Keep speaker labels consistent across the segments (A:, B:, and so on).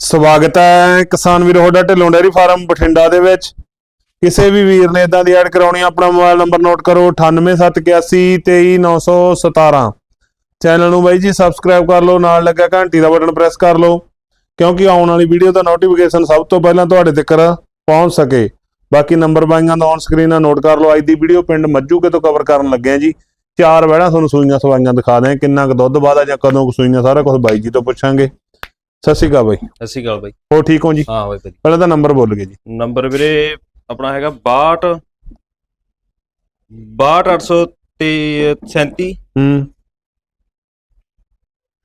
A: ਸਵਾਗਤ ਹੈ ਕਿਸਾਨ ਵੀਰ ਤੁਹਾਡਾ ਢਿੱਲੋਂ ਡੈਰੀ ਫਾਰਮ ਬਠਿੰਡਾ ਦੇ ਵਿੱਚ। ਕਿਸੇ ਵੀ ਵੀਰ ਨੇ ਇਦਾਂ ਦੀ ਐਡ ਕਰਾਉਣੀ ਆਪਣਾ ਮੋਬਾਈਲ ਨੰਬਰ ਨੋਟ ਕਰੋ 9871823917 ਚੈਨਲ ਨੂੰ ਬਾਈ ਜੀ ਸਬਸਕ੍ਰਾਈਬ ਕਰ ਲਓ, ਨਾਲ ਲੱਗਾ ਘੰਟੀ ਦਾ ਬਟਨ ਪ੍ਰੈਸ ਕਰ ਲਓ, ਕਿਉਂਕਿ ਆਉਣ ਵਾਲੀ ਵੀਡੀਓ ਦਾ ਨੋਟੀਫਿਕੇਸ਼ਨ ਸਭ ਤੋਂ ਪਹਿਲਾਂ ਤੁਹਾਡੇ ਤੱਕ ਪਹੁੰਚ ਸਕੇ। ਬਾਕੀ ਨੰਬਰ ਬਾਈਆਂ ਦਾ ਔਨ ਸਕਰੀਨ ਆ, ਨੋਟ ਕਰ ਲਓ। ਅੱਜ ਦੀ ਵੀਡੀਓ ਪਿੰਡ ਮੱਜੂਕੇ ਤੋਂ ਕਵਰ ਕਰਨ ਲੱਗੇ ਆ ਜੀ। ਚਾਰ ਵਹਿਣਾ ਤੁਹਾਨੂੰ ਸੂਈਆਂ ਸਵਾਈਆਂ ਦਿਖਾ ਦੇ ਕਿੰਨਾ ਕੁ ਦੁੱਧ ਬਾਦਾ ਜਾਂ ਕਦੋਂ ਕੁ ਸੂਈਆਂ, ਸਾਰਾ ਕੁਝ ਬਾਈ ਜੀ ਤੋਂ ਪੁੱਛਾਂਗੇ। ਸਤਿ ਸ਼੍ਰੀ ਅਕਾਲ ਬਾਈ।
B: ਸਤਿ ਸ਼੍ਰੀ ਅਕਾਲ ਬਾਈ।
A: ਹੋ ਠੀਕ ਹੋ ਜੀ?
B: ਹਾਂ ਬਾਈ ਵਧੀਆ।
A: ਪਹਿਲਾਂ ਤਾਂ ਨੰਬਰ ਬੋਲ ਗਏ ਜੀ।
B: ਨੰਬਰ ਵੀਰੇ ਆਪਣਾ ਹੈਗਾ 62 62800 ਤੇ 37
A: ਹੂੰ।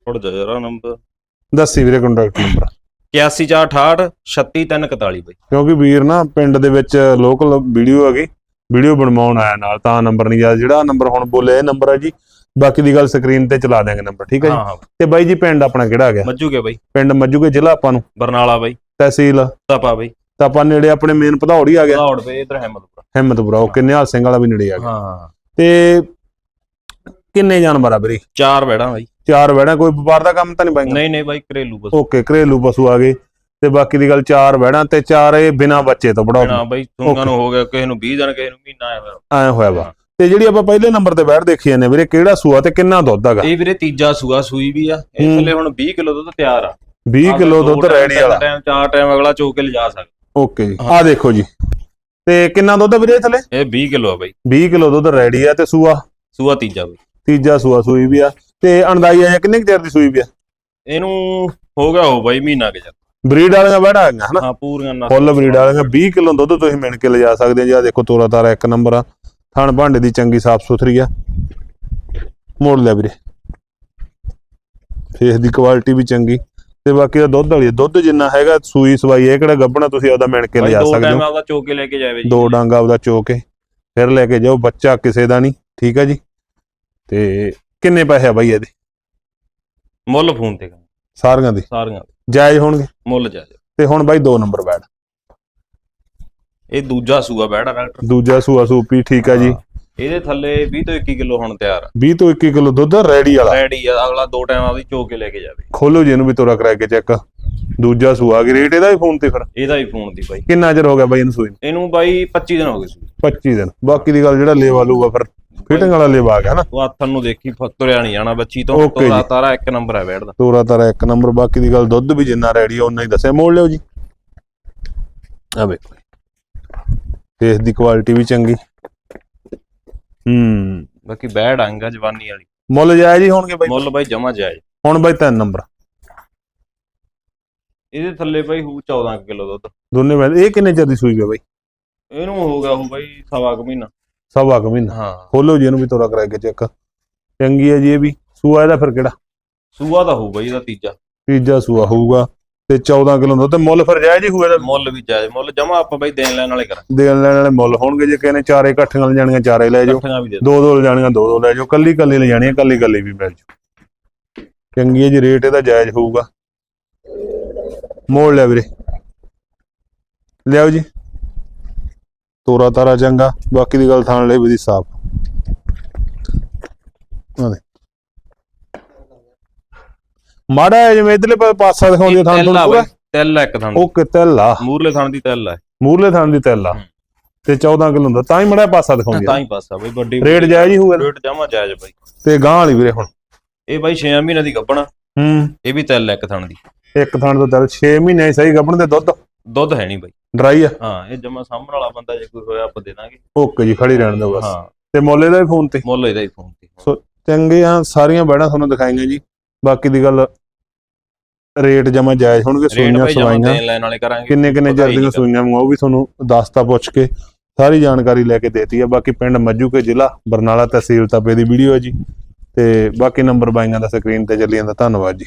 B: ਥੋੜਾ ਜਿਹਾ ਜਰਾ ਨੰਬਰ।
A: ਦੱਸੀ ਵੀਰੇ ਕੰਟੈਕਟ ਨੰਬਰ
B: 8468 36341 ਬਾਈ।
A: ਕਿਉਂਕਿ ਵੀਰ ਨਾ ਪਿੰਡ ਦੇ ਵਿੱਚ ਲੋਕਲ ਵੀਡੀਓ ਹੈਗੀ। ਵੀਡੀਓ ਬਣਵਾਉਣ ਆਇਆ ਨਾਲ ਤਾਂ ਨੰਬਰ ਨਹੀਂ ਯਾਦ ਜਿਹੜਾ ਨੰਬਰ ਹੁਣ ਬੋਲੇ ਇਹ ਨੰਬਰ ਹੈ ਜੀ ਬਾਕੀ ਦੀ ਗੱਲ ਸਕਰੀਨ ਤੇ ਚਲਾ ਦਿਆਂਗੇ ਨੰਬਰ ਠੀਕ ਹੈ ਜੀ?
B: ਹਾਂ ਹਾਂ।
A: ਤੇ ਬਾਈ ਜੀ ਪਿੰਡ ਆਪਣਾ ਕਿਹੜਾ ਆ ਗਿਆ
B: ਮੱਜੂ ਕੇ ਬਾਈ।
A: ਪਿੰਡ ਮੱਜੂਕੇ ਜ਼ਿਲ੍ਹਾ ਆਪਾਂ ਨੂੰ?
B: ਬਰਨਾਲਾ ਬਾਈ।
A: ਤਹਿਸੀਲ?
B: ਤਪਾ ਬਾਈ।
A: ਤਾਂ ਆਪਾਂ ਨੇੜੇ ਆਪਣੇ ਮੇਨ ਭਦੌੜੀ ਆ ਗਿਆ।
B: ਲਾਹੌਰ ਬਾਈ ਇਧਰ ਹਿੰਮਤਪੁਰਾ
A: ਹਿੰਮਤਪੁਰਾ ਉਹ ਨਿਹਾਲ ਸਿੰਘ ਵਾਲਾ ਵੀ ਨੇੜੇ ਆ ਗਿਆ।
B: ਹਾਂ।
A: ਤੇ ਕਿੰਨੇ ਜਾਨਵਰ ਆ ਵੀਰੇ?
B: ਚਾਰ ਬੈੜਾਂ ਬਾਈ।
A: ਚਾਰ ਵੜਾ ਕੋਈ ਵਪਾਰ ਦਾ ਕੰਮ ਤਾਂ ਨਹੀਂ ਬਾਈ
B: ਨਹੀਂ ਨਹੀਂ ਬਾਈ ਘਰੇਲੂ ਬਸ
A: ਓਕੇ ਘਰੇਲੂ ਪਸ਼ੂ ਆ ਗਏ। ਤੇ ਬਾਕੀ ਦੀ ਗੱਲ ਚਾਰ ਵੜਾ ਤੇ ਚਾਰ ਇਹ ਬਿਨਾ ਬੱਚੇ ਤੋਂ ਬੜਾ
B: ਨਾ। ਬਾਈ ਤੁੰਗਾਂ ਨੂੰ ਹੋ ਗਿਆ ਕਿਸੇ ਨੂੰ 20 ਦਿਨ ਕਿਸੇ ਨੂੰ ਮਹੀਨਾ ਆਇਆ
A: ਐ ਹੋਇਆ ਵਾ। ਤੇ ਜਿਹੜੀ ਆਪਾਂ ਪਹਿਲੇ ਨੰਬਰ ਤੇ ਬੈਠ ਦੇਖੀ ਜਾਂਦੇ ਵੀਰੇ ਕਿਹੜਾ ਸੂਆ ਤੇ ਕਿੰਨਾ ਦੁੱਧ ਹੈਗਾ?
B: ਇਹ ਵੀਰੇ ਤੀਜਾ ਸੂਆ ਸੂਈ ਵੀ ਆ।
A: ਹੂੰ।
B: ਇਹ ਥੱਲੇ ਹੁਣ 20 ਕਿਲੋ ਦੁੱਧ ਤਿਆਰ ਆ।
A: 20 ਕਿਲੋ ਦੁੱਧ ਰੈਡੀ ਵਾਲਾ
B: ਟਾਈਮ ਚਾਰ ਟਾਈਮ ਅਗਲਾ ਚੋ ਕੇ ਲਿਜਾ ਸਕਦਾ।
A: ਓਕੇ ਜੀ
B: ਹਾਂ।
A: ਆ ਦੇਖੋ ਜੀ। ਤੇ ਕਿੰਨਾ ਦੁੱਧ ਵੀਰੇ ਥਲੇ?
B: ਇਹ 20 ਕਿਲੋ ਆ ਬਾਈ।
A: 20 ਕਿਲੋ ਦੁੱਧ ਰੈਡੀ ਆ ਤੇ ਸੂਆ?
B: ਸੂਆ ਤੀਜਾ ਬਾਈ।
A: ਤੀਜਾ ਸੂਆ ਸੂਈ ਵੀ ਆ। ਤੇ ਅਣਦਾਈ ਆ ਕਿੰਨੇ ਚਿਰ ਦੀ ਸੂਈ ਵੀ ਆ?
B: ਇਹਨੂੰ ਹੋ ਗਿਆ ਹੋ ਬਾਈ ਮਹੀਨਾ ਕੇ ਜਾ
A: ਬਰੀਡ ਵਾਲੀਆਂ ਬੈਠਾ ਹੈਗੀਆਂ ਹਨਾ?
B: ਹਾਂ ਪੂਰੀਆਂ
A: ਫੁੱਲ ਬਰੀਡ ਵਾਲੀਆਂ 20 ਕਿਲੋ ਦੁੱਧ ਤੁਸੀਂ ਮਿਣ ਕੇ ਲਿਜਾ ਸਕਦੇ ਜੀ। ਆ ਦੇਖੋ ਤੋਰਾ ਤਾਰਾ ਇੱਕ ਨੰਬਰ ਆ। ਥਣ ਭਾਂਡੇ ਦੀ ਚੰਗੀ ਸਾਫ਼ ਸੁਥਰੀ ਆ। ਮੋੜ ਲਿਆ ਵੀਰੇ। ਫੇਸ ਦੀ ਕੁਆਲਿਟੀ ਵੀ ਚੰਗੀ। ਤੇ ਬਾਕੀ ਦਾ ਦੁੱਧ ਵਾਲੀ। ਦੁੱਧ ਜਿੰਨਾ ਹੈਗਾ ਸੂਈ ਸਵਾਈ ਇਹ ਕਿਹੜਾ ਗੱਬਣਾ ਤੁਸੀਂ ਆਪਦਾ ਮਿਣ ਕੇ
B: ਦੋ
A: ਸਕਦੇ ਹੋ।
B: ਆਪਦਾ ਚੋ ਕੇ ਲੈ ਕੇ ਜਾਵੇ ਜੀ।
A: ਦੋ ਡਾਂਗਾ ਆਪਦਾ ਚੋ ਕੇ ਫਿਰ ਲੈ ਕੇ ਜਾਓ। ਬੱਚਾ ਕਿਸੇ ਦਾ ਨਹੀਂ ਠੀਕ ਆ ਜੀ। ਤੇ ਕਿੰਨੇ ਪੈਸੇ ਆ ਬਾਈ ਇਹਦੇ?
B: ਮੁੱਲ ਫੋਨ ਤੇ
A: ਸਾਰੀਆਂ ਦੇ।
B: ਸਾਰੀਆਂ।
A: ਜਾਇਜ਼ ਹੋਣਗੇ?
B: ਮੁੱਲ ਜਾ ਜਾ।
A: ਤੇ ਹੁਣ ਬਾਈ ਦੋ ਨੰਬਰ ਬੈਠ
B: ਇਹ ਦੂਜਾ ਸੂਆ ਬੈੜਾ ਡਾਕਟਰ।
A: ਦੂਜਾ ਸੂਆ ਸੂਪੀ ਠੀਕ ਆ ਜੀ।
B: ਇਹਦੇ ਥੱਲੇ 20 ਤੋਂ 21 ਕਿਲੋ ਹੁਣ ਤਿਆਰ ਆ।
A: 20 ਤੋਂ 21 ਕਿਲੋ ਦੁੱਧ ਰੈਡੀ ਵਾਲਾ।
B: ਰੈਡੀ ਆ ਅਗਲਾ ਦੋ ਟਾਈਮ ਆਪਦੀ ਚੋ ਕੇ ਲੈ ਕੇ ਜਾਵੇ।
A: ਖੋਲੋ ਜੀ ਇਹਨੂੰ ਵੀ ਤੋਰਾ ਕਰਾ ਕੇ ਚੈੱਕ। ਦੂਜਾ ਸੂਆ ਗਿਆ ਰੇਟ ਇਹਦਾ ਵੀ ਫੋਨ ਤੇ ਫਿਰ?
B: ਇਹਦਾ ਹੀ ਫੋਨ ਦੀ ਬਾਈ।
A: ਕਿੰਨਾ ਚਿਰ ਹੋ ਗਿਆ ਬਾਈ ਇਹਨੂੰ ਸੂਈ ਨੂੰ?
B: ਇਹਨੂੰ ਬਾਈ 25 ਦਿਨ ਹੋ ਗਏ ਸੂਈ
A: 25 ਦਿਨ। ਬਾਕੀ ਦੀ ਗੱਲ ਜਿਹੜਾ ਲੇਵਾ ਲੂਗਾ ਫਿਰ ਫਿਟਿੰਗ ਵਾਲਾ ਲੇਵਾ ਗਿਆ ਨਾ।
B: ਉਹ ਆਥਨ ਨੂੰ ਦੇਖੀ ਤੁਰਿਆ ਨਹੀਂ ਜਾਣਾ ਬੱਚੀ ਤੋਂ। ਤੋਰਾ। ਤਾਰਾ ਇੱਕ ਨੰਬਰ ਹੈ ਬੈੜ ਦਾ।
A: ਤੋਰਾ ਤਾਰਾ ਇੱਕ ਨੰਬਰ। ਬਾਕੀ ਦੀ ਗੱਲ ਦੁੱਧ ਵੀ ਜਿੰਨਾ ਰੈਡੀ ਆ ਹੀ ਦੱਸਿਆ। ਮੋੜ ਲਿਓ ਜੀ। ਆ ਵੇਖੋ। ਫੇਸ ਦੀ ਕੁਆਲਿਟੀ ਵੀ ਚੰਗੀ। ਹੂੰ।
B: ਬਾਕੀ ਬੈੜ ਆਂਗਾ ਜਵਾਨੀ ਵਾਲੀ।
A: ਮੁੱਲ ਜਾਇਜ਼ ਹੀ ਹੋਣਗੇ ਬਾਈ।
B: ਮੁੱਲ ਬਾਈ ਜਮਾ ਜਾਇਜ਼।
A: ਹੁਣ ਬਾਈ ਤਿੰਨ ਨੰਬਰ।
B: ਇਹਦੇ ਥੱਲੇ ਬਾਈ ਹੂ 14 ਕਿਲੋ ਦੁੱਧ।
A: ਦੋਨੇ ਮੈਂ ਇਹ ਕਿੰਨੇ ਚਿਰ ਦੀ ਸੂਈ ਹੈ ਬਾਈ?
B: ਇਹਨੂੰ ਹੋ ਗਿਆ ਹੋ ਬਾਈ ਸਵਾ ਕੁ ਮਹੀਨਾ।
A: ਸਵਾ ਕੁ ਮਹੀਨਾ।
B: ਹਾਂ।
A: ਖੋਲੋ ਜੀ ਇਹਨੂੰ ਵੀ ਤੋਰਾ ਕਰਾ ਕੇ ਚੈੱਕ। ਚੰਗੀ ਹੈ ਜੀ ਇਹ ਵੀ। ਸੂਆ ਇਹਦਾ ਫਿਰ ਕਿਹੜਾ?
B: ਸੂਆ ਤਾਂ ਹੋਊ ਬਾਈ ਇਹਦਾ ਤੀਜਾ।
A: ਤੀਜਾ ਸੂਆ ਹੋਊਗਾ। ਤੇ 14 ਕਿਲੋ ਦੁੱਧ ਤੇ ਮੁੱਲ ਫਿਰ ਜਾਇਜ਼ ਹੀ ਹੋਊਗਾ ਇਹਦਾ?
B: ਮੁੱਲ ਵੀ ਜਾਇਜ਼ ਮੁੱਲ ਜਮਾ ਆਪਾਂ ਬਾਈ ਦੇਣ ਲੈਣ ਵਾਲੇ ਕਰਾਂ
A: ਦੇਣ ਲੈਣ ਵਾਲੇ ਮੁੱਲ ਹੋਣਗੇ ਜੇ ਕਿਸੇ ਨੇ ਚਾਰੇ ਇਕੱਠੀਆਂ ਲੈ ਜਾਣੀਆਂ ਚਾਰੇ ਲੈ ਜਾਓ।
B: ਇਕੱਠੀਆਂ ਵੀ ਦੇ
A: ਦੋ ਦੋ ਲੈ ਜਾਣੀਆਂ ਦੋ ਦੋ ਲੈ ਜਾਓ। ਕੱਲੀ ਕੱਲੀ ਲੈ ਜਾਣੀਆਂ ਕੱਲੀ ਕੱਲੀ ਵੀ ਮਿਲ ਜਾਓ ਚੰਗੀ ਹੈ ਜੀ ਰੇਟ ਇਹਦਾ ਜਾਇਜ਼ ਹੋਊਗਾ। ਮੋੜ ਲਿਆ ਵੀਰੇ। ਲਿਆਓ ਜੀ। ਤੋਰਾ ਤਾਰਾ ਚੰਗਾ। ਬਾਕੀ ਦੀ ਗੱਲ ਥਾਣ ਲੈ ਵੀ ਸਾਫ਼ ਆ ਦੇ ਮਾੜਾ ਹੈ ਜਿਵੇਂ ਇਧਰਲੇ ਪਾਸਾ ਦਿਖਾਉਂਦੀ ਥਾਂ
B: ਤਿੱਲ ਆ
A: ਤੁਹਾਨੂੰ ਪੂਰਾ
B: ਤਿੱਲ ਆ ਇੱਕ ਥਾਂ
A: ਉਹ ਕਿਤਲ ਆ।
B: ਮੂਰਲੇ ਥਾਂ ਦੀ ਤਿੱਲ ਆ।
A: ਮੂਰਲੇ ਥਾਂ ਦੀ ਤੈਲ ਆ।
B: ਹੂੰ।
A: ਤੇ 14 ਕਿਲੋ ਹੁੰਦਾ ਤਾਂ ਹੀ ਮੜਾ ਪਾਸਾ ਦਿਖਾਉਂਦੀ
B: ਤਾਂ ਹੀ ਪਾਸਾ ਬਾਈ ਵੱਡੀ
A: ਰੇਟ ਜਾਇਜ਼ ਹੀ ਹੋਊਗਾ।
B: ਰੇਟ ਜਮਾ ਜਾਇਜ਼ ਬਾਈ।
A: ਤੇ ਗਾਂ ਵਾਲੀ ਵੀਰੇ ਹੁਣ?
B: ਇਹ ਬਾਈ 6 ਮਹੀਨੇ ਦੀ ਗੱਭਣਾ
A: ਹੂੰ।
B: ਇਹ ਵੀ ਤਿੱਲ ਇੱਕ ਥਾਂ ਦੀ।
A: ਇੱਕ ਥਾਂ ਤੋਂ ਤੈਲ 6 ਮਹੀਨੇ ਹੀ ਸਹੀ ਗੱਭਣ ਦੇ ਦੁੱਧ?
B: ਦੁੱਧ ਹੈ ਨਹੀਂ ਬਾਈ।
A: ਡਰਾਈ ਆ?
B: ਹਾਂ ਇਹ ਜਮਾ ਸਾਹਮਣ ਵਾਲਾ ਬੰਦਾ ਜੇ ਕੋਈ ਹੋਇਆ ਆਪਾਂ ਦੇ ਦਾਂਗੇ।
A: ਓਕੇ ਜੀ ਖੜੀ ਰਹਿਣ ਦਿਓ ਬਸ।
B: ਹਾਂ।
A: ਤੇ ਮੋਲੇ ਦਾ ਵੀ ਫੋਨ ਤੇ?
B: ਮੁੱਲ ਇਹਦਾ ਹੀ ਫੋਨ ਤੇ।
A: ਚੰਗੇ ਆ ਸਾਰੀਆਂ ਬੈੜਾਂ ਤੁਹਾਨੂੰ ਦਿਖਾਈਆਂ ਜੀ। ਬਾਕੀ ਦੀ ਗੱਲ ਰੇਟ ਜਮਾ ਜਾਇਜ਼ ਹੋਣਗੇ ਸੂਈਆਂ ਸਵਾਈਆਂ।
B: ਲੈਣ ਵਾਲੇ ਕਰਾਂਗੇ
A: ਕਿੰਨੇ ਕਿੰਨੇ ਚਿਰ ਦੀਆਂ ਸੂਈਆਂ ਉਹ ਵੀ ਤੁਹਾਨੂੰ ਦੱਸਤਾ ਪੁੱਛ ਕੇ ਸਾਰੀ ਜਾਣਕਾਰੀ ਲੈ ਕੇ ਦੇਤੀ ਆ। ਬਾਕੀ ਪਿੰਡ ਮੱਜੂਕੇ ਜ਼ਿਲ੍ਹਾ ਬਰਨਾਲਾ ਤਹਿਸੀਲ ਤਪੇ ਦੀ ਵੀਡੀਓ ਹੈ ਜੀ। ਤੇ ਬਾਕੀ ਨੰਬਰ ਬਾਈਆਂ ਦਾ ਸਕਰੀਨ ਤੇ ਚੱਲੀ ਜਾਂਦਾ। ਧੰਨਵਾਦ ਜੀ।